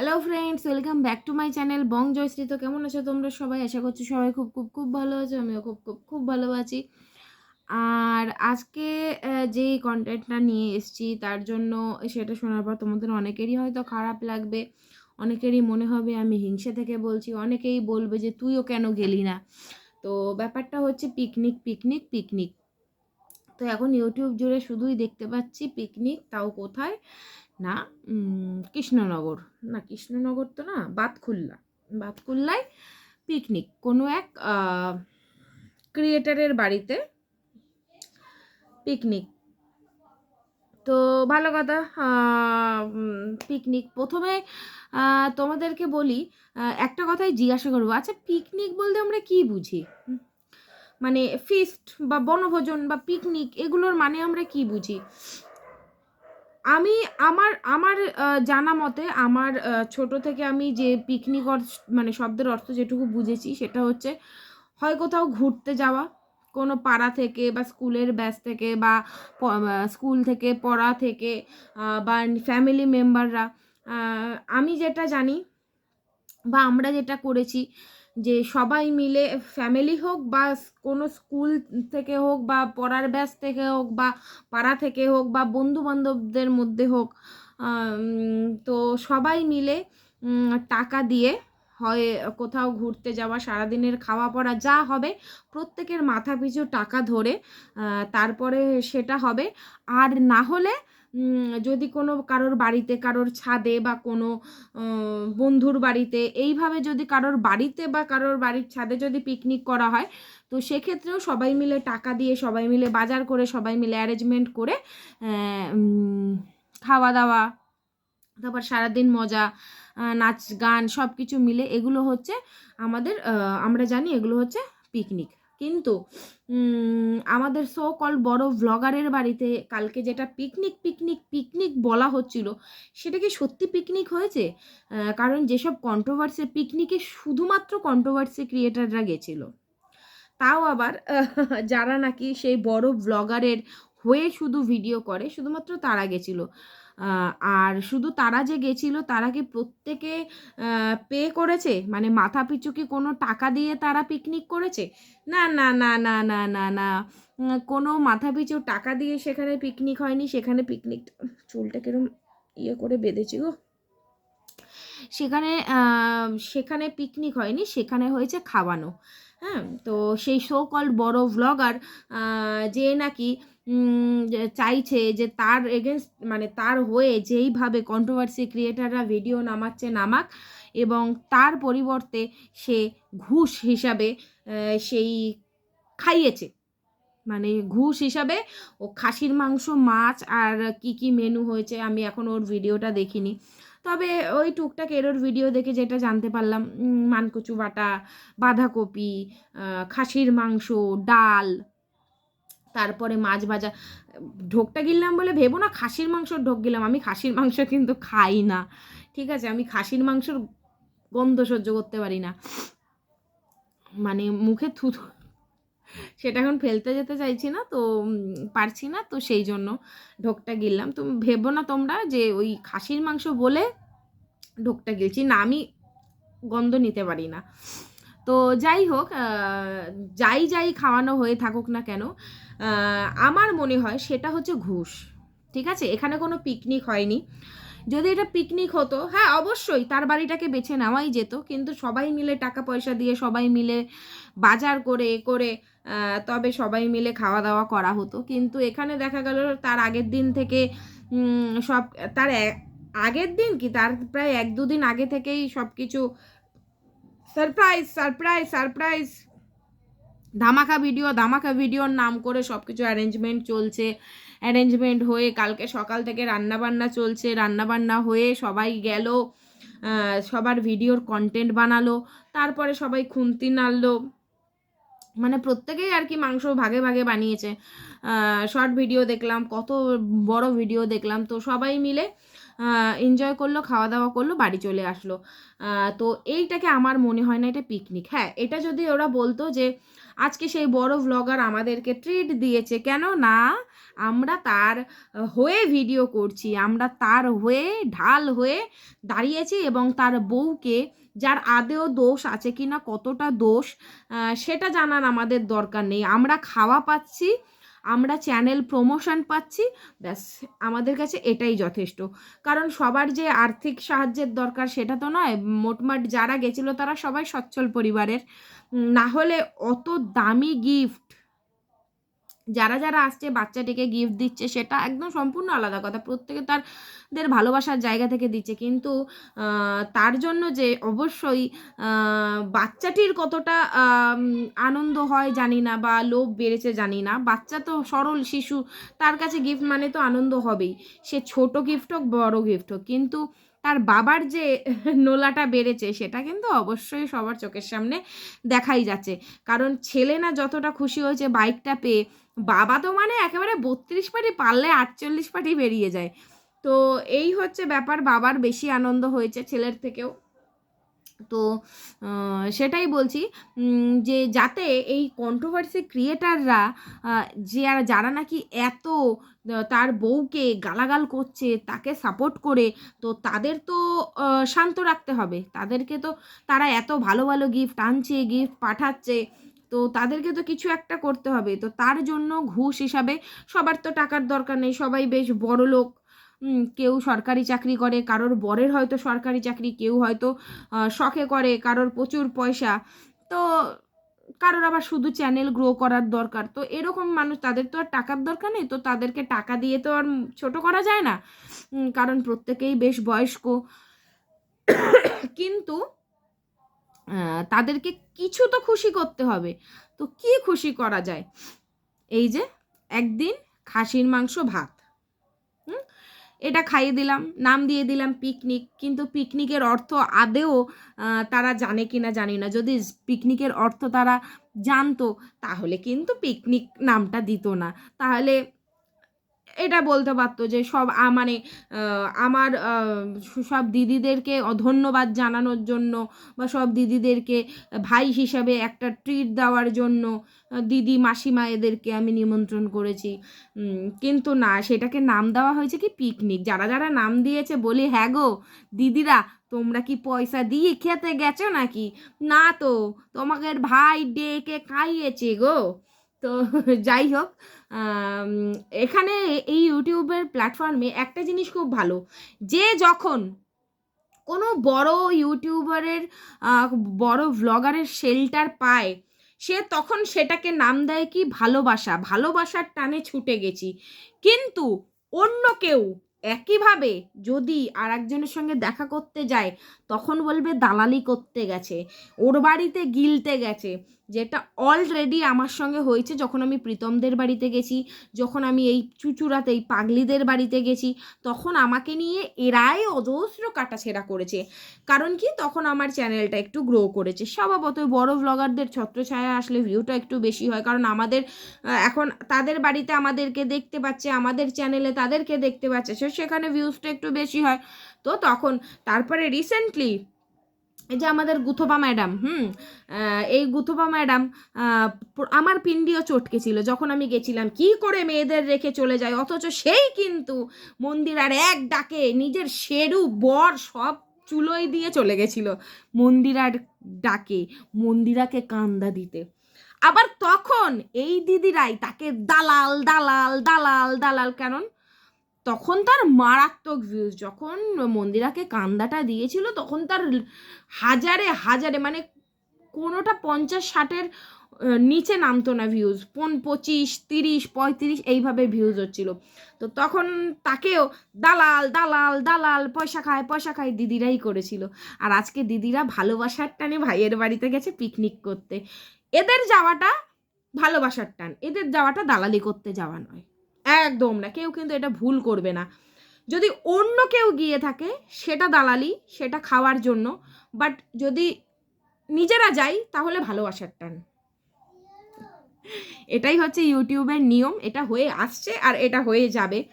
Hello friends welcome back to my channel Bong Jayashree তো কেমন আছো তোমরা সবাই? আশা করছি সবাই খুব খুব খুব ভালো আছো, আমিও খুব খুব খুব ভালো আছি। আর আজকে যে কন্টেন্টটা নিয়ে এসেছি, তার জন্য সেটা শোনার পর তোমাদের অনেকেরই হয়তো খারাপ লাগবে, অনেকেরই মনে হবে আমি হিংসে থেকে বলছি, অনেকেই বলবে যে তুইও কেন গেলি না? তো ব্যাপারটা হচ্ছে পিকনিক পিকনিক পিকনিক তো এখন ইউটিউব জুড়ে শুধুই দেখতে পাচ্ছি পিকনিক তাও কোথায়? না কৃষ্ণনগর। না, কৃষ্ণনগর তো না, বাতকুল্লা। বাতকুল্লায় পিকনিক কোনো এক ক্রিয়েটারের বাড়িতে পিকনিক তো ভালো কথা পিকনিক প্রথমে তোমাদেরকে বলি একটা কথাই জিজ্ঞাসা করব। আচ্ছা পিকনিক বলতে আমরা কি বুঝি? মানে ফিস্ট বা বনভোজন বা পিকনিক এগুলোর মানে আমরা কি বুঝি? আমি আমার আমার জানা মতে আমার ছোট থেকে আমি যে পিকনিক মানে শব্দের অর্থ যেটুকু বুঝেছি সেটা হচ্ছে হয় কোথাও ঘুরতে যাওয়া, কোনো পাড়া থেকে বা স্কুলের ব্যাচ থেকে বা স্কুল থেকে, পড়া থেকে বা ফ্যামিলি মেম্বাররা আমি যেটা জানি বা আমরা যেটা করেছি যে সবাই মিলে ফ্যামিলি হোক বা কোনো স্কুল থেকে হোক বা পড়ার ব্যাস থেকে হোক বা পাড়া থেকে হোক বা বন্ধু বান্ধবদের মধ্যে হোক তো সবাই মিলে টাকা দিয়ে হয় কোথাও ঘুরতে যাওয়া, সারাদিনের খাওয়া পড়া যা হবে, প্রত্যেকের মাথা পিছু টাকা ধরে তারপরে সেটা হবে। আর না হলে যদি কোনো কারোর বাড়িতে, কারোর ছাদে বা কোনো বন্ধুর বাড়িতে, এইভাবে যদি কারোর বাড়িতে বা কারোর বাড়ির ছাদে যদি পিকনিক করা হয়, তো সেক্ষেত্রেও সবাই মিলে টাকা দিয়ে, সবাই মিলে বাজার করে, সবাই মিলে অ্যারেঞ্জমেন্ট করে খাওয়া দাওয়া তারপর সারাদিন মজা নাচ গান সব কিছু মিলে এগুলো হচ্ছে আমাদের আমরা জানি এগুলো হচ্ছে পিকনিক কিন্তু আমাদের সো কল বড় ভ্লগারের বাড়িতে কালকে যেটা পিকনিক পিকনিক পিকনিক বলা হচ্ছিল, সেটা কি সত্যি পিকনিক হয়েছে? কারণ যেসব কন্ট্রোভার্সি পিকনিকে শুধুমাত্র কন্ট্রোভার্সি ক্রিয়েটাররা গেছিল। তাও আবার যারা নাকি সেই বড় ব্লগারের হয়ে শুধু ভিডিও করে, শুধুমাত্র তারা গেছিল। আর শুধু তারা যে গেছিল, তারা কি প্রত্যেকে পে করেছে? মানে মাথা পিছু কি কোনো টাকা দিয়ে তারা পিকনিক করেছে? না না না না না না না। কোনো মাথা পিছু টাকা দিয়ে সেখানে পিকনিক হয়নি, সেখানে পিকনিক চুলটা কিরম ইয়ে করে বেঁধেছি গো। সেখানে সেখানে পিকনিক হয়নি, সেখানে হয়েছে খাওয়ানো। হ্যাঁ তো সেই শো কল বড় ভ্লগার যে নাকি চাইছে যে তার এগেনস্ট মানে তার হয়ে যেইভাবে কন্ট্রোভার্সি ক্রিয়েটাররা ভিডিও নামাচ্ছে নামাক এবং তার পরিবর্তে সে ঘুষ হিসাবে সেই খাইয়েছে। মানে ঘুষ হিসাবে ও খাসির মাংস, মাছ আর কি কি মেনু হয়েছে আমি এখন ওর ভিডিওটা দেখিনি। তবে ওই টুকটাক এরোর ভিডিও দেখে যেটা জানতে পারলাম মানকচু বাটা, বাঁধাকপি খাসির মাংস, ডাল তারপরে মাছ ভাজা, ঢোকটা গিললাম বলে ভেবো না খাসির মাংসর ঢোক গিলাম। আমি খাসির মাংস কিন্তু খাই না। ঠিক আছে? আমি খাসির মাংসর গন্ধ সহ্য করতে পারি না। মানে মুখে থুথু, সেটা এখন ফেলতে যেতে চাইছি না তো পারছি না তো সেই জন্য ঢোকটা গিললাম। তো ভেবো না তোমরা যে ওই খাসির মাংস বলে ঢোকটা গিলছি না, আমি গন্ধ নিতে পারি না। তো যাই হোক যাই যাই খাওয়ানো হয়ে থাকুক না কেন আমার মনে হয় সেটা হচ্ছে ঘুষ, ঠিক আছে? এখানে কোনো পিকনিক হয়নি। যদি এটা পিকনিক হতো হ্যাঁ অবশ্যই তার বাড়িটাকে বেছে নেওয়াই যেত, কিন্তু সবাই মিলে টাকা পয়সা দিয়ে সবাই মিলে বাজার করে এ করে তবে সবাই মিলে খাওয়া দাওয়া করা হতো। কিন্তু এখানে দেখা গেল তার আগের দিন থেকে সব, তার আগের দিন কি? তার প্রায় এক দুদিন আগে থেকেই সব কিছু সারপ্রাইজ সারপ্রাইজ সারপ্রাইজ ধামাকা ভিডিও ধামাকা ভিডিওর নাম করে সব কিছু অ্যারেঞ্জমেন্ট চলছে। অ্যারেঞ্জমেন্ট হয়ে কালকে সকাল থেকে রান্নাবান্না চলছে। রান্নাবান্না হয়ে সবাই গেল সবার ভিডিওর কন্টেন্ট বানালো, তারপরে সবাই খুন্তি নাড়লো। মানে প্রত্যেকেই আর কি মাংস ভাগে ভাগে বানিয়েছে। শর্ট ভিডিও দেখলাম, কত বড় ভিডিও দেখলাম। তো সবাই মিলে এনজয় করল খাওয়া দাওয়া করল, বাড়ি চলে আসলো। তো এইটাকে আমার মনে হয় না এটা পিকনিক হ্যাঁ এটা যদি ওরা বলতো যে, আজকে সেই বড় ভ্লগার আমাদেরকে ট্রিট দিয়েছে, কেন না? আমরা তার হয়ে ভিডিও করছি, আমরা তার হয়ে ঢাল হয়ে দাঁড়িয়েছি এবং তার বউকে, যার আদেও দোষ আছে কি না কতটা দোষ সেটা জানার আমাদের দরকার নেই। আমরা খাওয়া পাচ্ছি আমরা চ্যানেল প্রমোশন পাচ্ছি, ব্যাস, আমাদের কাছে এটাই যথেষ্ট। কারণ সবার যে আর্থিক সাহায্যের দরকার সেটা তো নয়, মোটমাট যারা গেছিল তারা সবাই সচ্ছল পরিবারের। না হলে অত দামি গিফট যারা যারা আসছে, বাচ্চাটিকে গিফট দিচ্ছে, সেটা একদম সম্পূর্ণ আলাদা কথা। প্রত্যেকে তার দের ভালোবাসার জায়গা থেকে দিচ্ছে। কিন্তু তার জন্য যে অবশ্যই বাচ্চাটির কতটা আনন্দ হয় জানি না বা লোভ বেড়েছে জানি না। বাচ্চা তো সরল শিশু, তার কাছে গিফট মানে তো আনন্দ হবেই। সে ছোট গিফট হোক, বড় গিফট হোক। কিন্তু, তার বাবার যে নোলাটা বেড়েছে, সেটা কিন্তু অবশ্যই সবার চোখের সামনে দেখাই যাচ্ছে। কারণ ছেলে না যতটা খুশি হয়েছে বাইকটা পেয়ে বাবা তো মানে একেবারে বত্রিশ পাটি পারলে আটচল্লিশ পাটি বেরিয়ে যায়। তো এই হচ্ছে ব্যাপার, বাবার বেশি আনন্দ হয়েছে ছেলের থেকেও। তো সেটাই বলছি যে যাতে এই কন্ট্রোভার্সি ক্রিয়েটাররা যে আর যারা নাকি এত তার বউকে গালাগাল করছে, তাকে সাপোর্ট করে, তো তাদের তো শান্ত রাখতে হবে। তাদেরকে তো তারা এত ভালো ভালো গিফট আনছে গিফট পাঠাচ্ছে। তো তাদেরকে তো কিছু একটা করতে হবে। তো তার জন্য ঘুষ হিসাবে সবার তো টাকার দরকার নেই। সবাই বেশ বড় লোক। কেউ সরকারি চাকরি করে, কারোর বরের হয়তো সরকারি চাকরি, কেউ হয়তো শখে করে, কারোর প্রচুর পয়সা। তো কারোর আবার শুধু চ্যানেল গ্রো করার দরকার। তো এরকম মানুষ, তাদের তো আর টাকার দরকার নেই। তো তাদেরকে টাকা দিয়ে তো আর ছোট করা যায় না। কারণ প্রত্যেকেই বেশ বয়স্ক। কিন্তু তাদেরকে কিছু তো খুশি করতে হবে। তো কি খুশি করা যায়? এই যে একদিন খাসির মাংস ভাত। এটা খাইয়ে দিলাম, নাম দিয়ে দিলাম পিকনিক। কিন্তু পিকনিকের অর্থ আদেও তারা জানে কি না জানি না। যদি পিকনিকের অর্থ তারা জানতো, তাহলে কিন্তু পিকনিক নামটা দিত না। তাহলে এটা বলতে পারতো যে সব মানে আমার সব দিদিদেরকে ধন্যবাদ জানানোর জন্য বা সব দিদিদেরকে ভাই হিসাবে একটা ট্রিট দেওয়ার জন্য দিদি মাসিমা এদেরকে আমি নিমন্ত্রণ করেছি। কিন্তু না, সেটাকে নাম দেওয়া হয়েছে কি পিকনিক যারা যারা নাম দিয়েছে বলি হ্যাঁ গো, দিদিরা, তোমরা কি পয়সা দিয়ে খেতে গেছো নাকি? না তো, তোমাদের ভাই ডেকে খাইয়েছে গো। তো যাই হোক এখানে এই ইউটিউবের প্ল্যাটফর্মে একটা জিনিস খুব ভালো। যে যখন কোনো বড় ইউটিউবারের বড় ভ্লগারের শেল্টার পায়, সে তখন সেটাকে নাম দেয় কি ভালোবাসা। ভালোবাসার টানে ছুটে গেছি। কিন্তু অন্য কেউ একইভাবে যদি আর একজনের সঙ্গে দেখা করতে যায়, তখন বলবে দালালি করতে গেছে, ওর বাড়িতে গিলতে গেছে। যেটা অলরেডি আমার সঙ্গে হয়েছে যখন আমি প্রীতমদের বাড়িতে গেছি, যখন আমি এই চুচুড়াতে, এই পাগলিদের বাড়িতে গেছি, তখন আমাকে নিয়ে এরাই অজস্র কাটাছেড়া করেছে। কারণ কি? তখন আমার চ্যানেলটা একটু গ্রো করেছে। স্বভাবতই বড় ব্লগারদের ছত্রছায়া আসলে ভিউটা একটু বেশি হয়। কারণ আমাদের এখন তাদের বাড়িতে আমাদেরকে দেখতে পাচ্ছে, আমাদের চ্যানেলে তাদেরকে দেখতে পাচ্ছে সেখানে ভিউজটা একটু বেশি হয়। তো তখন, তারপরে রিসেন্টলি এই যে আমাদের গুথোপা ম্যাডাম, হুম? এই গুথোপা ম্যাডাম আমার পিন্ডিও চটকে ছিল যখন আমি গেছিলাম। কি করে মেয়েদের রেখে চলে যায়? অথচ সেই কিন্তু মন্দির আর এক ডাকে নিজের শেরু, বর সব চুলোই দিয়ে চলে গেছিল মন্দিরার ডাকে, মন্দিরাকে কান্দা দিতে। আবার তখন এই দিদিরাই তাকে দালাল দালাল দালাল দালাল কেন তখন তার মারাত্মক ভিউজ যখন মন্দিরাকে কান্দাটা দিয়েছিল, তখন তার হাজারে হাজারে মানে কোনোটা পঞ্চাশ, ষাটের নিচে নামতো না ভিউজ পন, পঁচিশ, তিরিশ, পঁয়ত্রিশ, এইভাবে ভিউজ হচ্ছিল। তো তখন তাকেও দালাল দালাল দালাল, পয়সা খায় পয়সা খায় দিদিরাই করেছিল। আর আজকে দিদিরা ভালোবাসার টানে ভাইয়ের বাড়িতে গেছে পিকনিক করতে। এদের যাওয়াটা ভালোবাসার টান, এদের যাওয়াটা দালালি করতে যাওয়া নয়। একদম না, কেউ কিন্তু এটা ভুল করবে না। যদি অন্য কেউ গিয়ে থাকে, সেটা দালালি, সেটা খাওয়ার জন্য বাট যদি নিজেরা যাই, তাহলে ভালোবাসার টান। এটাই হচ্ছে ইউটিউবের নিয়ম, এটা হয়ে আসছে আর এটা হয়ে যাবে।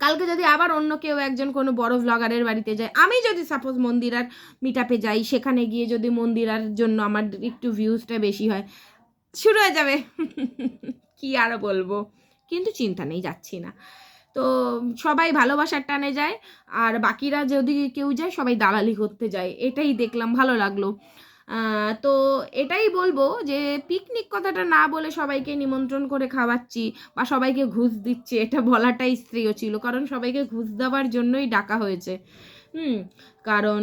কালকে যদি আবার অন্য কেউ একজন কোনো বড় ভ্লগারের বাড়িতে যায়, আমি যদি সাপোজ মন্দিরার মিটাপে যাই, সেখানে গিয়ে যদি মন্দিরার জন্য আমার একটু ভিউজটা বেশি হয়, শুরু হয়ে যাবে। কি আর বলব? কিন্তু চিন্তা নেই, যাচ্ছি না। তো সবাই ভালোবাসার টানে যায়, আর বাকিরা যদি কেউ যায়, সবাই দালালি করতে যায়। এটাই দেখলাম, ভালো লাগল। তো এটাই বলব যে পিকনিক কথাটা না বলে সবাইকে নিমন্ত্রণ করে খাওয়াচ্ছি, বা সবাইকে ঘুষ দিচ্ছি, এটা বলাটাই স্ত্রীয় ছিল। কারণ সবাইকে ঘুষ দেওয়ার জন্যই ডাকা হয়েছে। হুম, কারণ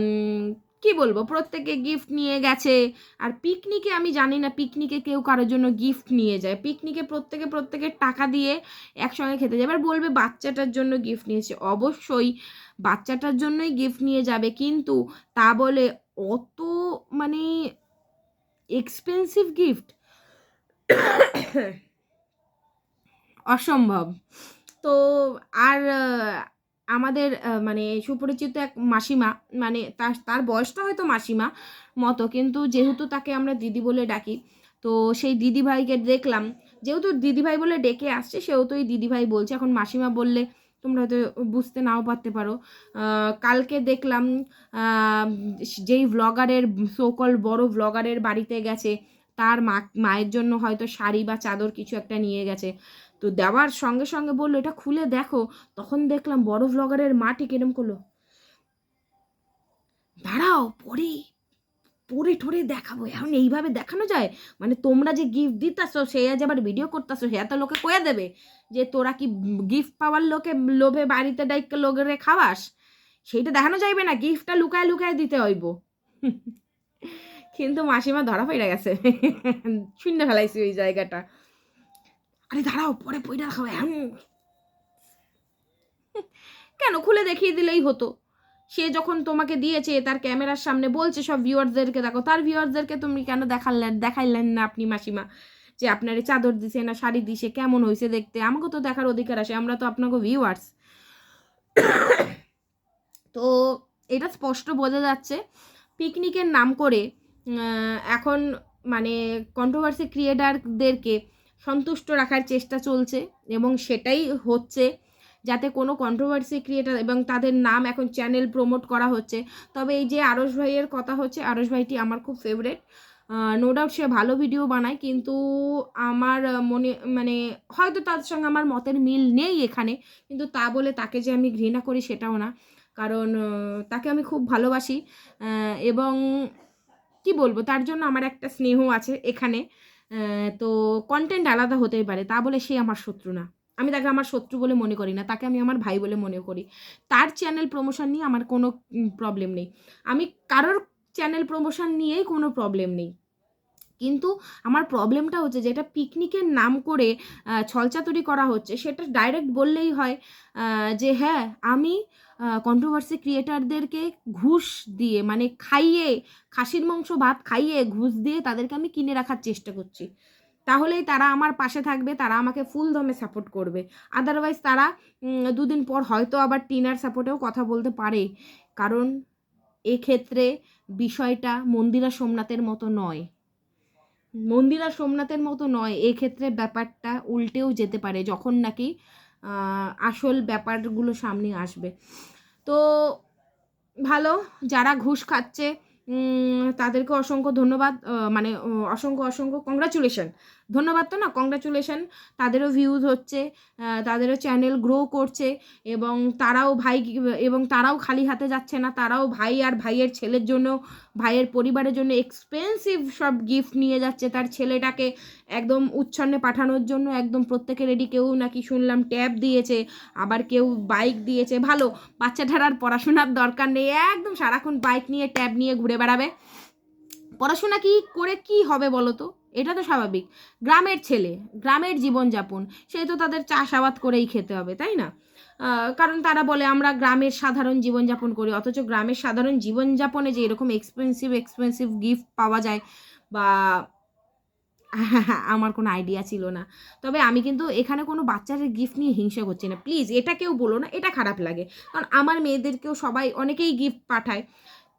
কি বলব? প্রত্যেকে গিফট নিয়ে গেছে। আর পিকনিকে আমি জানি না পিকনিকে কেউ কারোর জন্য গিফট নিয়ে যায়। পিকনিকে প্রত্যেকে প্রত্যেকের টাকা দিয়ে একসঙ্গে খেতে যায় এবার বলবে বাচ্চাটার জন্য গিফট নিয়েছে। অবশ্যই বাচ্চাটার জন্যই গিফট নিয়ে যাবে। কিন্তু তা বলে অত মানে এক্সপেন্সিভ গিফট অসম্ভব। তো আর আমাদের মানে সুপরিচিত এক মাসিমা মানে তার তার বয়সটা হয়তো মাসিমা মতো, কিন্তু যেহেতু তাকে আমরা দিদি বলে ডাকি, তো সেই দিদিভাইকে দেখলাম, যেহেতু দিদিভাই বলে ডেকে আসছে সেহেতু এই দিদিভাই বলছে, এখন মাসিমা বললে তোমরা হয়তো বুঝতে নাও পারতে পারো। কালকে দেখলাম যেই ভ্লগারের সোকল বড় ভ্লগারের বাড়িতে গেছে, তার মা, মায়ের জন্য হয়তো শাড়ি বা চাদর কিছু একটা নিয়ে গেছে। তো দেওয়ার সঙ্গে সঙ্গে বলল, এটা খুলে দেখো। তখন দেখলাম বড় ভ্লগারের মাটি কিরম করল। দাঁড়াও, পরে পরে ঠরে দেখাবো। এখন এইভাবে দেখানো যায়? মানে তোমরা যে গিফট দিতাছো, সে আজ আবার ভিডিও করতেছো সে তো লোকে কয়ে দেবে যে তোরা কি গিফট পাওয়ার লোকে লোভে বাড়িতে ডাইকে লোকেরে খাওয়াস? সেইটা দেখানো যাইবে না গিফটটা লুকায় লুকায় দিতে হইব। কিন্তু মাসিমা ধরা পড়ে গেছে। শূন্য ফেলাইছি ওই জায়গাটা। আরে দাঁড়াও, পরে পয়টা খাওয়া এখন কেন? খুলে দেখিয়ে দিলেই হতো। সে যখন তোমাকে দিয়েছে, তার ক্যামেরার সামনে বলছে, সব ভিউয়ার্সদেরকে দেখো, তার ভিউয়ার্সদেরকে তুমি কেন দেখালেন দেখাইলেন না আপনি, মাসিমা? যে আপনার চাদর দিছে না শাড়ি দিছে, কেমন হয়েছে দেখতে? আমাকে তো দেখার অধিকার আছে, আমরা তো আপনাকে ভিউয়ার্স তো এটা স্পষ্ট বোঝা যাচ্ছে। পিকনিকের নাম করে এখন মানে কন্ট্রোভার্সি ক্রিয়েটারদেরকে সন্তুষ্ট রাখার চেষ্টা চলছে এবং সেটাই হচ্ছে যাতে কোনো কন্ট্রোভার্সি ক্রিয়েটার এবং তাদের নাম এখন চ্যানেল প্রমোট করা হচ্ছে। তবে এই যে আরস ভাইয়ের কথা হচ্ছে আরস ভাইটি আমার খুব ফেভারেট নো ডাউট সে ভালো ভিডিও বানায়, কিন্তু আমার মনে মানে হয়তো তার সঙ্গে আমার মতের মিল নেই এখানে, কিন্তু তা বলে তাকে যে আমি ঘৃণা করি সেটাও না। কারণ তাকে আমি খুব ভালোবাসি এবং কি বলব, তার জন্য আমার একটা স্নেহ আছে এখানে। তো কন্টেন্ট আলাদা হতেই পারে, তা বলে সে আমার শত্রু না। আমি তাকে আমার শত্রু বলে মনে করি না, তাকে আমি আমার ভাই বলে মনে করি। তার চ্যানেল প্রমোশন নিয়ে আমার কোনো প্রবলেম নেই। আমি কারোর চ্যানেল প্রমোশন নিয়েই কোনো প্রবলেম নেই। কিন্তু আমার প্রবলেমটা হচ্ছে যেটা পিকনিকের নাম করে ছলচাতুরি করা হচ্ছে, সেটা ডাইরেক্ট বললেই হয় যে হ্যাঁ আমি কন্ট্রোভার্সি ক্রিয়েটারদেরকে ঘুষ দিয়ে মানে খাইয়ে, খাসির মাংস, ভাত খাইয়ে ঘুষ দিয়ে তাদেরকে আমি কিনে রাখার চেষ্টা করছি। তাহলেই তারা আমার পাশে থাকবে, তারা আমাকে ফুল দমে সাপোর্ট করবে। আদারওয়াইজ তারা দুদিন পর হয়তো আবার টিনার সাপোর্টেও কথা বলতে পারে। কারণ এক্ষেত্রে বিষয়টা মন্দিরা সোমনাথের মতো নয়। মন্দিরা সোমনাথের মতো নয়, এক্ষেত্রে ব্যাপারটা উল্টেও যেতে পারে। যখন নাকি আসল ব্যাপারগুলো সামনে আসবে। তো ভালো, যারা ঘুষ খাচ্ছে তাদেরকে অসংখ্য ধন্যবাদ। মানে অসংখ্য অসংখ্য কংগ্রাচুলেশন ধন্যবাদ তো না কংগ্রাচুলেশন তাদেরও ভিউজ হচ্ছে তাদেরও চ্যানেল গ্রো করছে এবং তারাও ভাই, এবং তারাও খালি হাতে যাচ্ছে না, তারাও ভাই আর ভাইয়ের ছেলের জন্য, ভাইয়ের পরিবারের জন্য এক্সপেন্সিভ সব গিফট নিয়ে যাচ্ছে। তার ছেলেটাকে একদম উচ্ছন্নে পাঠানোর জন্য একদম প্রত্যেকে রেডি কেউ নাকি শুনলাম ট্যাব দিয়েছে, আবার কেউ বাইক দিয়েছে। ভালো, বাচ্চাটার আর পড়াশোনার দরকার নেই, একদম সারাক্ষণ বাইক নিয়ে ট্যাব নিয়ে ঘুরে বেড়াবে। পড়াশোনা কি করে কি হবে বলো তো? এটা তো স্বাভাবিক। গ্রামের ছেলে, গ্রামের জীবনযাপন সেই তো তাদের চাষাবাদ করেই খেতে হবে, তাই না? কারণ তারা বলে আমরা গ্রামের সাধারণ জীবনযাপন করি, অথচ গ্রামের সাধারণ জীবনযাপনে যে এরকম এক্সপেন্সিভ এক্সপেন্সিভ গিফট পাওয়া যায় বা আমার কোনো আইডিয়া ছিল না। তবে আমি কিন্তু এখানে কোনো বাচ্চাদের গিফট নিয়ে হিংসা করছি না। প্লিজ এটা কেউ বলো না, এটা খারাপ লাগে। কারণ আমার মেয়েদেরকেও সবাই অনেকেই গিফট পাঠায়।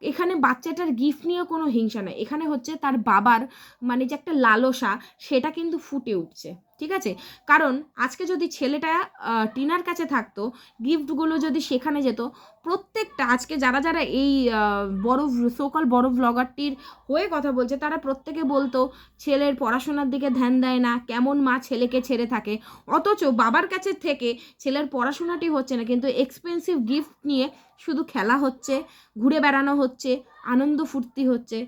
এখানে বাচ্চাটার গিফট নিয়ে কোনো হিংসা নয় এখানে হচ্ছে তার বাবার মানে যে একটা লালসা, সেটা কিন্তু ফুটে উঠছে। ঠিক আছে? কারণ আজকে যদি ছেলেটা টিনার কাছে থাকতো, গিফটগুলো যদি সেখানে যেত, প্রত্যেকটা আজকে যারা যারা এই বড় সোকাল বড় ব্লগারটির হয়ে কথা বলছে, তারা প্রত্যেকে বলতো, ছেলের পড়াশোনার দিকে ধ্যান দেয় না, কেমন মা ছেলেকে ছেড়ে থাকে। অথচ বাবার কাছে থেকে ছেলের পড়াশোনাটি হচ্ছে না, কিন্তু এক্সপেন্সিভ গিফট নিয়ে শুধু খেলা হচ্ছে, ঘুরে বেড়ানো হচ্ছে, আনন্দ ফুর্তি হচ্ছে।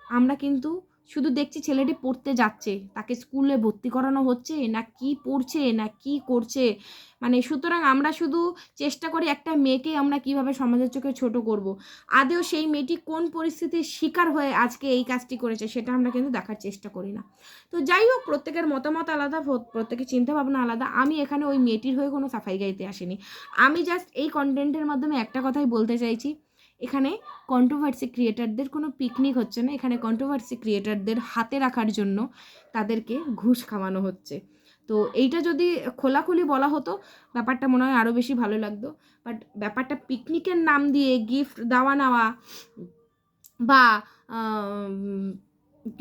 আমরা কিন্তু শুধু দেখছি ছেলেটি পড়তে যাচ্ছে। তাকে স্কুলে ভর্তি করানো হচ্ছে, না কি পড়ছে, না কি করছে? মানে সুতরাং আমরা শুধু চেষ্টা করি একটা মেয়েকে আমরা কীভাবে সমাজের চোখে ছোট করব। আদেও সেই মেয়েটি কোন পরিস্থিতির শিকার হয়ে আজকে এই কাজটি করেছে সেটা আমরা কিন্তু দেখার চেষ্টা করি না। তো যাই হোক, প্রত্যেকের মতামত আলাদা, প্রত্যেকের চিন্তাভাবনা আলাদা। আমি এখানে ওই মেয়েটির হয়ে কোনো সাফাই গাইতে আসিনি। আমি জাস্ট এই কন্টেন্টের মাধ্যমে একটা কথাই বলতে চাইছি। এখানে কন্ট্রোভার্সি ক্রিয়েটারদের কোনো পিকনিক হচ্ছে না। এখানে কন্ট্রোভার্সি ক্রিয়েটারদের হাতে রাখার জন্য তাদেরকে ঘুষ খাওয়ানো হচ্ছে। তো এইটা যদি খোলাখুলি বলা হতো, ব্যাপারটা মনে হয় আরও বেশি ভালো লাগতো। বাট ব্যাপারটা পিকনিকের নাম দিয়ে গিফট দেওয়া নেওয়া বা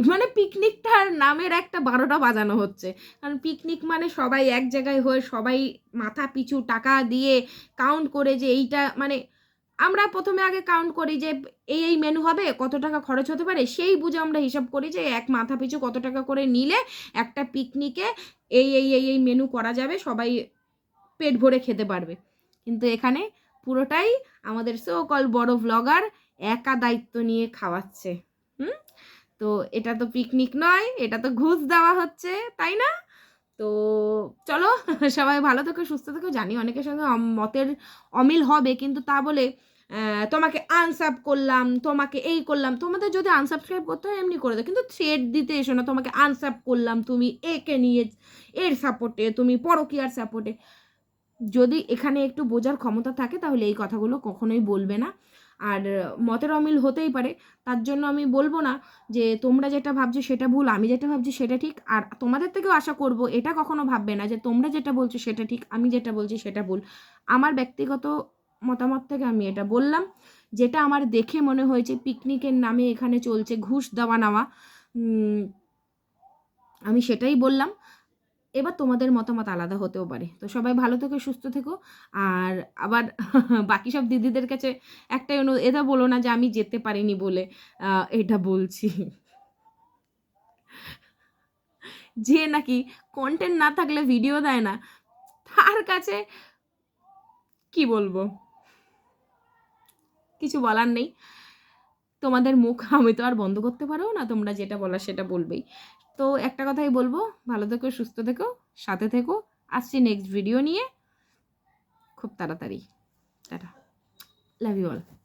মানে পিকনিকটার নামের একটা বারোটা বাজানো হচ্ছে। কারণ পিকনিক মানে সবাই এক জায়গায় হয়ে সবাই মাথা পিছু টাকা দিয়ে কাউন্ট করে যে এইটা মানে আমরা প্রথমে আগে কাউন্ট করি যে এই এই মেনু হবে, কত টাকা খরচ হতে পারে, সেই বুঝে আমরা হিসাব করি যে এক মাথা পিছু কত টাকা করে নিলে একটা পিকনিকে এই এই এই এই মেনু করা যাবে, সবাই পেট ভরে খেতে পারবে। কিন্তু এখানে পুরোটাই আমাদের সো কল বড় ব্লগার একা দায়িত্ব নিয়ে খাওয়াচ্ছে। হুম? তো এটা তো পিকনিক নয়, এটা তো ঘুষ দেওয়া হচ্ছে, তাই না? তো চলো, সবাই ভালো থেকো, সুস্থ থেকো। জানি অনেকের সঙ্গে মতের অমিল হবে, কিন্তু তা বলে তোমাকে আনসাব করলাম, তোমাকে এই করলাম, তোমাদের যদি আনসাবস্ক্রাইব করতে হয়, এমনি করে দাও। কিন্তু থ্রেড দিতে এসো না, তোমাকে আনসাব করলাম, তুমি একে নিয়ে এর সাপোর্টে তুমি পরকিয়ার সাপোর্টে যদি এখানে একটু বোঝার ক্ষমতা থাকে, তাহলে এই কথাগুলো কখনোই বলবে না। আর মতের অমিল হতেই পারে। তার জন্য আমি বলব না যে, তোমরা যেটা ভাবছ সেটা ভুল, আমি যেটা ভাবছি সেটা ঠিক। আর তোমাদের থেকেও আশা করব, এটা কখনো ভাববে না যে, তোমরা যেটা বলছো সেটা ঠিক, আমি যেটা বলছি সেটা ভুল। আমার ব্যক্তিগত মতামত থেকে আমি এটা বললাম। যেটা আমার দেখে মনে হয়েছে পিকনিকের নামে এখানে চলছে ঘুষ দেওয়া নেওয়া আমি সেটাই বললাম। এবার তোমাদের মতামত আলাদা হতেও পারে। তো সবাই ভালো থেকো, সুস্থ থেকো। আর আবার বাকি সব দিদিদের কাছে একটাই অনু, এটা বলো না যে আমি যেতে পারিনি বলে এটা বলছি। যে নাকি কন্টেন্ট না থাকলে ভিডিও দেয় না, তার কাছে কি বলব? কিছু বলার নেই। তোমাদের মুখ আমি তো আর বন্ধ করতে পারব না, তোমরা যেটা বলার সেটা বলবেই। তো একটা কথাই বলব, ভালো থেকো, সুস্থ থেকো, সাথে থেকো। আসছি নেক্সট ভিডিও নিয়ে। খুব তাড়াতাড়ি। টাটা। Love you all